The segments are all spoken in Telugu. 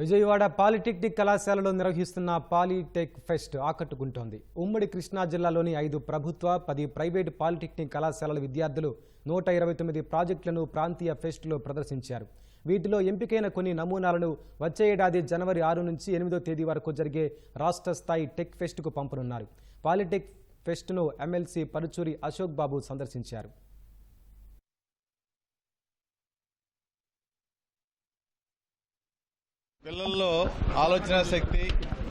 విజయవాడ పాలిటెక్నిక్ కళాశాలలో నిర్వహిస్తున్న పాలిటెక్ ఫెస్ట్ ఆకట్టుకుంటోంది. ఉమ్మడి కృష్ణా జిల్లాలోని ఐదు ప్రభుత్వ పది ప్రైవేటు పాలిటెక్నిక్ కళాశాలల విద్యార్థులు నూట ఇరవై తొమ్మిది ప్రాజెక్టులను ప్రాంతీయ ఫెస్ట్లో ప్రదర్శించారు. వీటిలో ఎంపికైన కొన్ని నమూనాలను వచ్చే ఏడాది జనవరి ఆరు నుంచి ఎనిమిదో తేదీ వరకు జరిగే రాష్ట్ర స్థాయి టెక్ ఫెస్ట్కు పంపనున్నారు. పాలిటెక్ ఫెస్ట్ను ఎమ్మెల్సీ పరుచూరి అశోక్ బాబు సందర్శించారు. పిల్లల్లో ఆలోచన శక్తి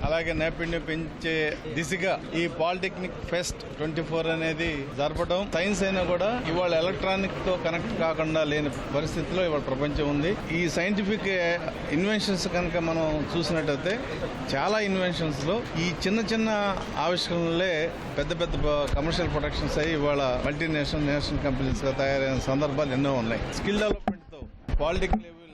అలాగే నైపుణ్యం పెంచే దిశగా ఈ పాలిటెక్నిక్ ఫెస్ట్ ట్వంటీ ఫోర్ అనేది జరపడం సైన్స్ అయినా కూడా ఇవాళ ఎలక్ట్రానిక్తో కనెక్ట్ కాకుండా లేని పరిస్థితిలో ఇవాళ ప్రపంచం ఉంది. ఈ సైంటిఫిక్ ఇన్వెన్షన్స్ కనుక మనం చూసినట్టయితే చాలా ఇన్వెన్షన్స్లో ఈ చిన్న చిన్న ఆవిష్కరణలే పెద్ద పెద్ద కమర్షియల్ ప్రొడక్షన్స్ అయ్యి ఇవాళ మల్టీనేషనల్ నేషనల్ కంపెనీస్గా తయారైన సందర్భాలు ఎన్నో ఉన్నాయి. స్కిల్ డెవలప్మెంట్తో పాలిటెక్నిక్ లెవెల్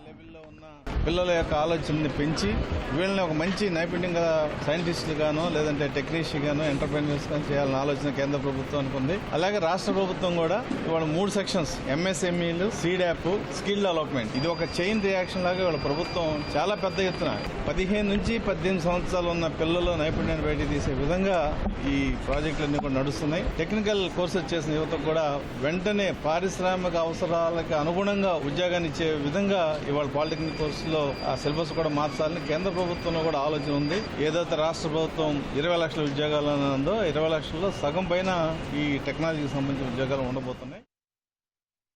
పిల్లల యొక్క ఆలోచనని పెంచి వీళ్ళని ఒక మంచి నైపుణ్యంగా గల సైంటిస్టులుగాను లేదంటే టెక్నీషియన్గాను ఎంటర్ప్రెన్యూర్స్ గాను చేయాలన్న ఆలోచన కేంద్ర ప్రభుత్వానికి ఉంది అలాగే రాష్ట్ర ప్రభుత్వం కూడా ఇవాళ మూడు సెక్షన్స్ ఎంఎస్ఎంఈలు సీడాప్ స్కిల్ డెవలప్మెంట్. ఇది ఒక చైన్ రియాక్షన్ లాగా ఇవాళ ప్రభుత్వం చాలా పెద్ద ఎత్తున పదిహేను నుంచి పద్దెనిమిది సంవత్సరాలు ఉన్న పిల్లలు నైపుణ్యాన్ని బయట తీసే విధంగా ఈ ప్రాజెక్టులన్నీ కూడా నడుస్తున్నాయి. టెక్నికల్ కోర్సెస్ చేసిన యువతకు కూడా వెంటనే పారిశ్రామిక అవసరాలకు అనుగుణంగా ఉద్యోగాన్ని ఇచ్చే విధంగా ఇవాళ పాలిటెక్నిక్ కోర్సులు ఆ సిలబస్ కూడా మార్చాలని కేంద్ర ప్రభుత్వంలో కూడా ఆలోచన ఉంది. ఏదైతే రాష్ట్ర ప్రభుత్వం ఇరవై లక్షల ఉద్యోగాలు ఉందో ఇరవై లక్షల్లో సగం పైన ఈ టెక్నాలజీకి సంబంధించిన ఉద్యోగాలు ఉండబోతున్నాయి.